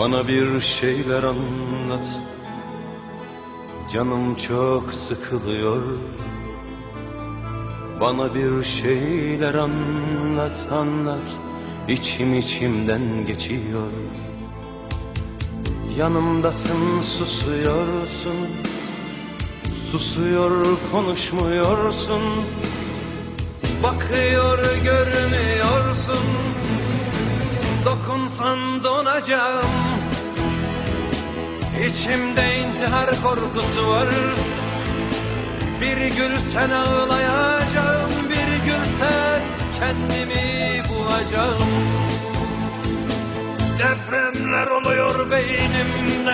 Bana bir şeyler anlat. Canım çok sıkılıyor. Bana bir şeyler anlat anlat. İçim içimden geçiyor. Yanımdasın susuyorsun. Susuyor konuşmuyorsun. Bakıyor görmüyorsun Dokunsan donacağım. İçimde intihar korkusu var. Bir gül sen ağlayacağım Bir gül sen kendimi bulacağım. Depremler oluyor beynimde.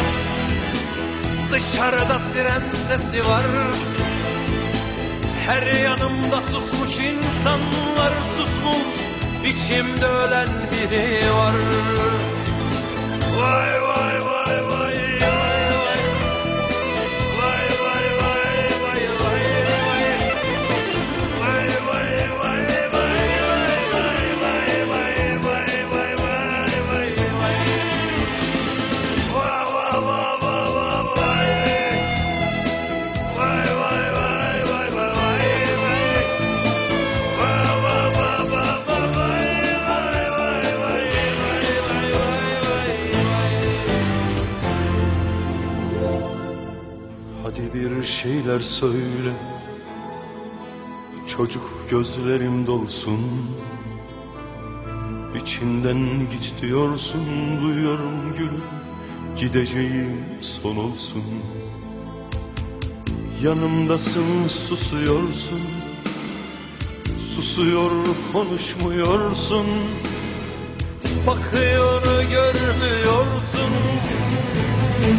Dışarıda siren sesi var. Her yanımda susmuş insanlar susmuş İçimde ölen biri var. Vay vay Hadi bir şeyler söyle. Çocuk gözlerim dolsun. İçinden git diyorsun Duyuyorum gülüm Gideceğim son olsun. Yanımdasın susuyorsun. Susuyor konuşmuyorsun. Bakıyor görmüyorsun.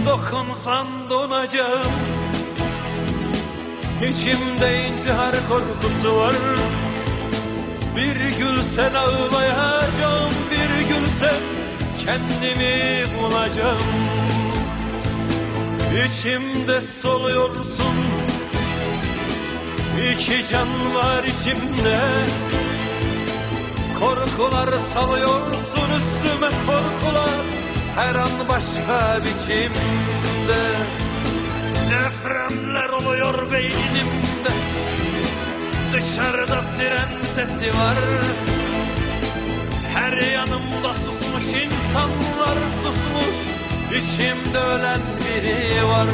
Dokunsan donacağım İçimde intihar korkusu var. Bir gül sen ağlayacağım Bir gül sen kendimi bulacağım. İçimde soluyorsun. İki can var içimde. Korkular salıyorsun üstüme korkular Her an başka biçimde. Depremler Dışarıda siren sesi var. Her yanımda susmuş insanlar susmuş. İçimde ölen biri var